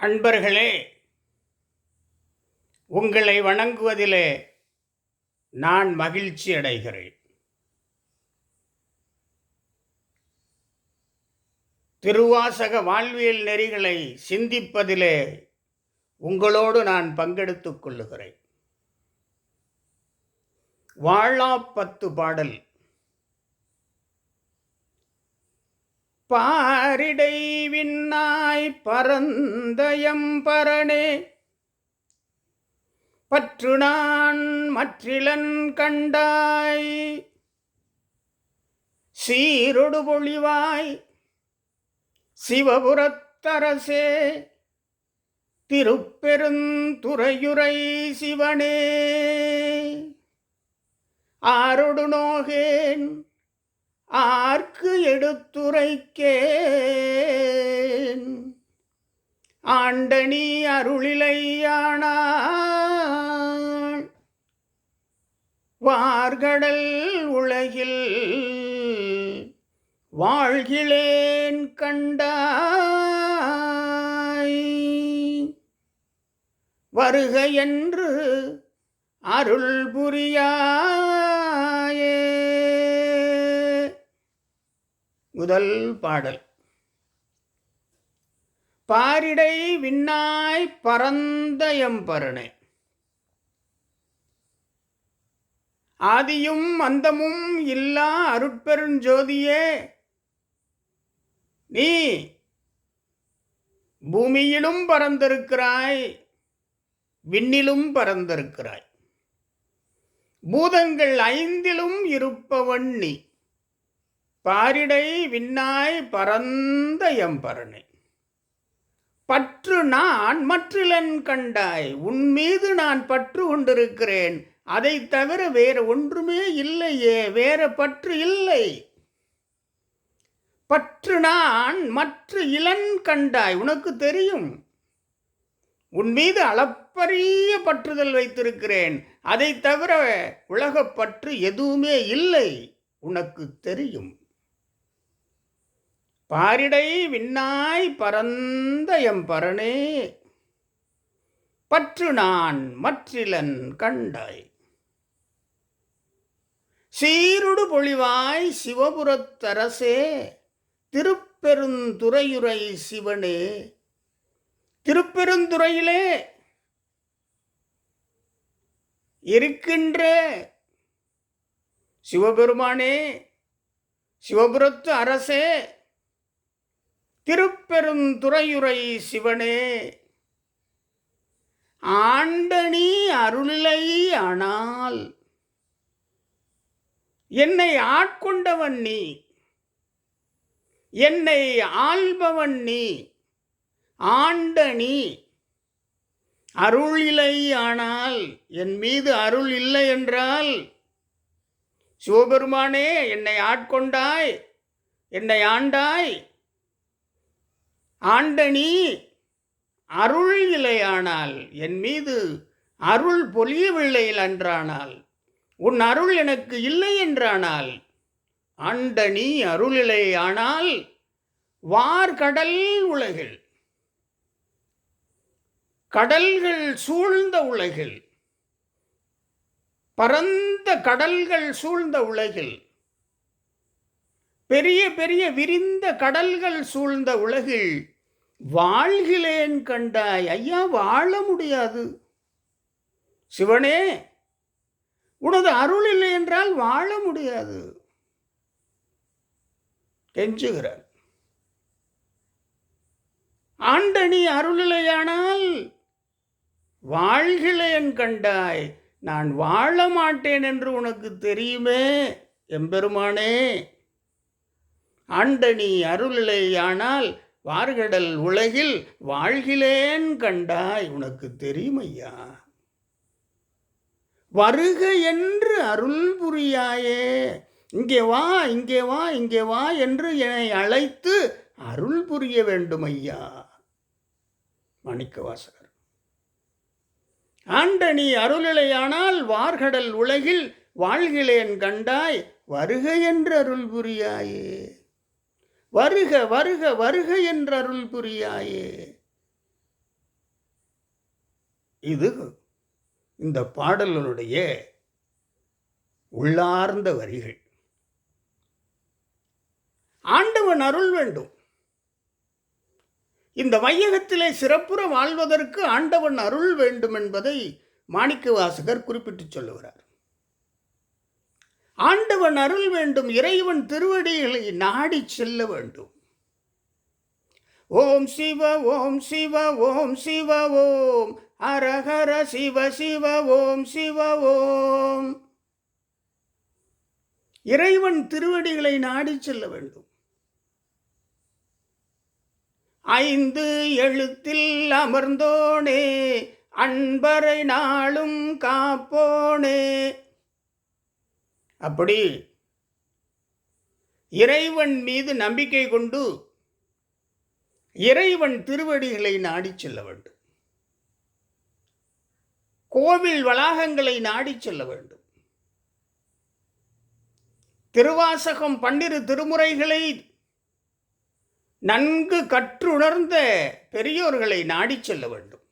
அன்பர்களே உங்களை வணங்குவதிலே நான் மகிழ்ச்சி அடைகிறேன். திருவாசக வாழ்வியல் நெறிகளை சிந்திப்பதிலே உங்களோடு நான் பங்கெடுத்துக் கொள்ளுகிறேன். வாழா பத்து பாடல் பாரிடை விண்ணாய் பரந்தயம் பரணே பற்று நான் மற்றிலன் கண்டாய். சீரொடு பொழிவாய் சிவபுரத்தரசே. திருப்பெருந்துறையுரை சிவனே. ஆரொடு நோகேன் ஆ ஆர்க்கு எடுத்துரைக்கேன். ஆண்டனி அருளிலையானாள். வார்கடல் உலகில் வாழ்கிலேன் கண்டாய். வருக என்று அருள் புரியா முதல் பாடல். பாரிடை விண்ணாய் பரந்த எம்பரணே. ஆதியும் அந்தமும் இல்லா அருட்பெருஞ்சோதியே. நீ பூமியிலும் பறந்திருக்கிறாய் விண்ணிலும் பறந்திருக்கிறாய் பூதங்கள் ஐந்திலும் இருப்பவன் நீ. பாரிடை விண்ணாய் பரந்த எம்பரணை பற்று நான் மற்றிலன் கண்டாய் உன் மீது நான் பற்று கொண்டிருக்கிறேன். அதை தவிர வேறு ஒன்றுமே இல்லையே வேற பற்று இல்லை. பற்று நான் மற்ற இளன் கண்டாய் உனக்கு தெரியும். உன் மீது அளப்பரிய பற்றுதல் வைத்திருக்கிறேன். அதை தவிர உலகப் பற்று எதுவுமே இல்லை உனக்கு தெரியும். பாரிடை விண்ணாய் பரந்த எம் பரணே பற்று நான் மற்றிலன் கண்டாய். சீருடு பொழிவாய் சிவபுரத்தரசே திருப்பெருந்துறையுரை சிவனே. திருப்பெருந்துறையிலே இருக்கின்ற சிவபெருமானே சிவபுரத்து அரசே திருப்பெருந்துறையுரை சிவனே. ஆண்டனி அருளிலை ஆனால் என்னை ஆட்கொண்டவன் நீ. என்னை ஆள்பவன் நீ. ஆண்டனி அருள் இல்லை ஆனால் என் மீது அருள் இல்லை என்றால் சிவபெருமானே என்னை ஆட்கொண்டாய் என்னை ஆண்டாய். ஆண்டனி அருள் இல்லையானால் என் மீது அருள் பொலியவில்லை என்றானால் உன் அருள் எனக்கு இல்லை என்றானால் ஆண்டனி நீ அருளிலை ஆனால் வார்கடல் உலகில் கடல்கள் சூழ்ந்த உலகில் பரந்த கடல்கள் சூழ்ந்த உலகில் பெரிய பெரிய விரிந்த கடல்கள் சூழ்ந்த உலகில் வாழ்கிலேன் கண்டாய். ஐயா வாழ முடியாது. சிவனே உனது அருள் இல்லை என்றால் வாழ முடியாது. கெஞ்சுகிறார். ஆண்டனி அருளிலையானால் வாழ்கிலேன் கண்டாய். நான் வாழ மாட்டேன் என்று உனக்கு தெரியுமே எம்பெருமானே. ஆண்டனி அருளிலையானால் வார்கடல் உலகில் வாழ்கிலேன் கண்டாய் உனக்கு தெரியுமையா? வருக என்று அருள் புரியாயே. இங்கே வா இங்கே வா இங்கே வா என்று என்னை அழைத்து அருள் புரிய வேண்டும் ஐயா மாணிக்க வாசகர் ஆண்டனி அருளிலையானால் வார்கடல் உலகில் வாழ்கிலேன் கண்டாய் வருக என்று அருள் புரியாயே. வருக வருக வருக என்று அருள் புரியாயே. இது இந்த பாடல்களுடைய உள்ளார்ந்த வரிகள். ஆண்டவன் அருள் வேண்டும். இந்த வையகத்திலே சிறப்புற வாழ்வதற்கு ஆண்டவன் அருள் வேண்டும் என்பதை மாணிக்க வாசகர் குறிப்பிட்டு சொல்லுகிறார். ஆண்டவன் அருள் வேண்டும் இறைவன் திருவடிகளை நாடி செல்ல வேண்டும். ஓம் சிவ ஓம் சிவ ஓம் சிவ ஓம். அரஹர சிவ சிவ ஓம் சிவ ஓம். இறைவன் திருவடிகளை நாடி செல்ல வேண்டும். ஐந்து எழுத்தில் அமர்ந்தோனே அன்பரை நாளும் காப்போனே. அப்படி இறைவன் மீது நம்பிக்கை கொண்டு இறைவன் திருவடிகளை நாடி செல்ல வேண்டும். கோவில் வளாகங்களை நாடி செல்ல வேண்டும். திருவாசகம் பன்னிரு திருமுறைகளை நன்கு கற்றுணர்ந்த பெரியோர்களை நாடிச் செல்ல வேண்டும்.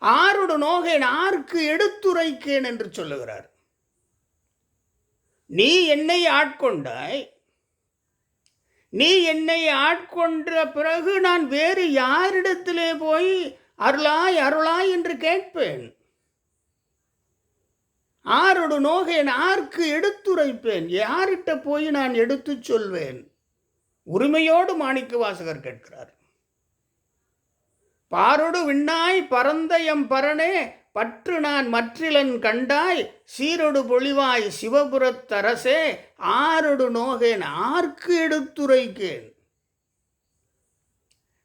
ஆருடு நோகேன் ஆருக்கு எடுத்துரைக்கேன் என்று சொல்லுகிறார். நீ என்னை ஆட்கொண்டாய். நீ என்னை ஆட்கொன்ற பிறகு நான் வேறு யாரிடத்திலே போய் அருளாய் அருளாய் என்று கேட்பேன். ஆரோடு நோகேன் ஆர்க்கு எடுத்துரைப்பேன். யார்கிட்ட போய் நான் எடுத்துச் சொல்வேன்? உரிமையோடு மாணிக்க வாசகர் கேட்கிறார். பாரொடு விண்ணாய் பரந்த எம் பரனே பற்று நான் மற்றிலன் கண்டாய் சீரொடு பொழிவாய் சிவபுரத்தரசே ஆரொடு நோகேன் ஆர்க்கு எடுத்துரைக்கேன்.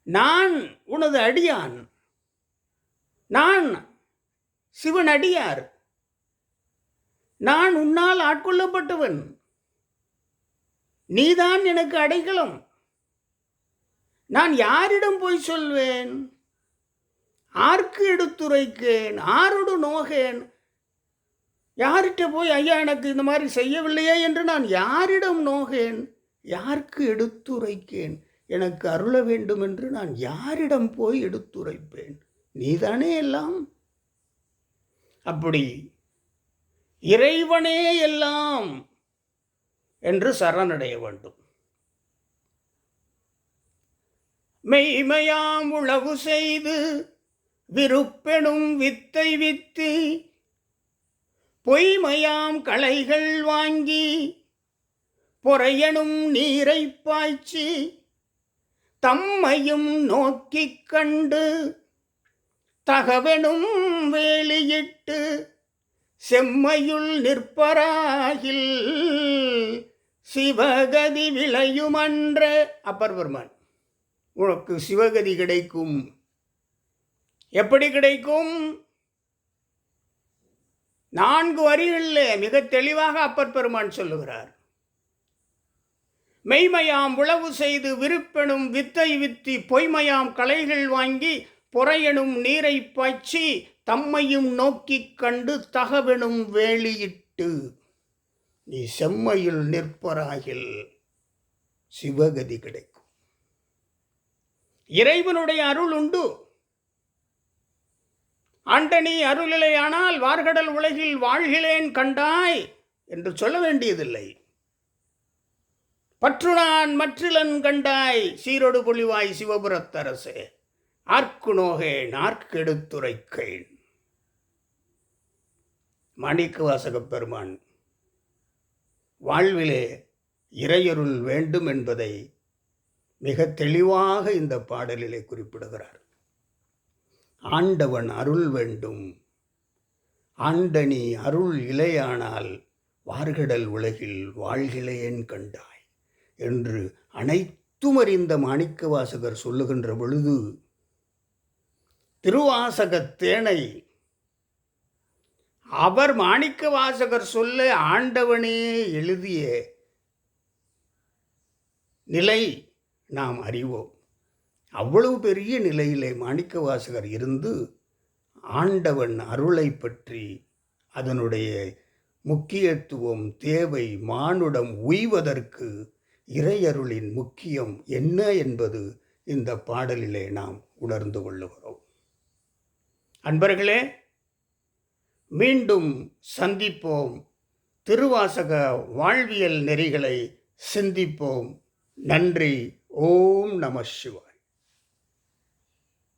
நான் உனது அடியான் நான் சிவன் அடியார் நான் உன்னால் ஆட்கொள்ளப்பட்டவன் நீதான் எனக்கு அடைக்கலம் நான் யாரிடம் போய் சொல்வேன்? ஆர்க்கு எடுத்துரைக்கேன் ஆரோடு நோகேன். யார்கிட்ட போய் ஐயா எனக்கு இந்த மாதிரி செய்யவில்லையே என்று நான் யாரிடம் நோகேன்? யாருக்கு எடுத்துரைக்கேன்? எனக்கு அருள வேண்டும் என்று நான் யாரிடம் போய் எடுத்துரைப்பேன்? நீதானே எல்லாம்? அப்படி இறைவனே எல்லாம் என்று சரணடைய வேண்டும். மெய்மையாம் உளவு செய்து விருப்பெனும் வித்தை வித்து பொய்மையாம் களைகள் வாங்கி பொறையனும் நீரை பாய்ச்சி தம்மையும் நோக்கிக் கண்டு தகவெனும் வேலியிட்டு செம்மையுள் நிற்பராகில் சிவகதி விளையுமன்ற அப்பர் பெருமான் உனக்கு சிவகதி கிடைக்கும். எப்படி கிடைக்கும்? நான்கு வரிகளில் மிக தெளிவாக அப்பர் பெருமான் சொல்லுகிறார். மெய்மையாம் உளவு செய்து விருப்பெனும் வித்தை வித்தி பொய்மையாம் கலைகள் வாங்கி பொறையெனும் நீரை பாய்ச்சி தம்மையும் நோக்கிக் கண்டு தகவெனும் வேலியிட்டு நீ செம்மையில் நிற்பராகில் சிவகதி கிடைக்கும். இறைவனுடைய அருள் உண்டு. ஆண்டனி அருளிலையானால் வார்கடல் உலகில் வாழ்கிறேன் கண்டாய் என்று சொல்ல வேண்டியதில்லை. பற்று நான் மற்றிலன் கண்டாய் சீரொடு பொழிவாய் சிவபுரத்தரசே ஆர்க்கு நோகேன் ஆர்க்கெடுத்துரைக்கேன் மாணிக்க வாசகப் பெருமான் வாழ்விலே இறையருள் வேண்டும் என்பதை மிக தெளிவாக இந்த பாடலிலே குறிப்பிடுகிறார். ஆண்டவன் அருள் வேண்டும். ஆண்டனி அருள் இலையானால் வார்கடல் உலகில் வாழ்கிலேன் கண்டாய் என்று அனைத்தும் அறிந்த மாணிக்க வாசகர் சொல்லுகின்ற பொழுது திருவாசகத் தேனை அவர் மாணிக்க வாசகர் சொல்ல ஆண்டவனே எழுதிய நிலை நாம் அறிவோம். அவ்வளவு பெரிய நிலையிலே மாணிக்க வாசகர் இருந்து ஆண்டவன் அருளை பற்றி அதனுடைய முக்கியத்துவம் தேவை மானுடம் உய்வதற்கு இறையருளின் முக்கியம் என்ன என்பது இந்த பாடலிலே நாம் உணர்ந்து கொள்ளுகிறோம். அன்பர்களே மீண்டும் சந்திப்போம். திருவாசக வாழ்வியல் நெறிகளை சிந்திப்போம். நன்றி. ஓம் நம சிவாய்.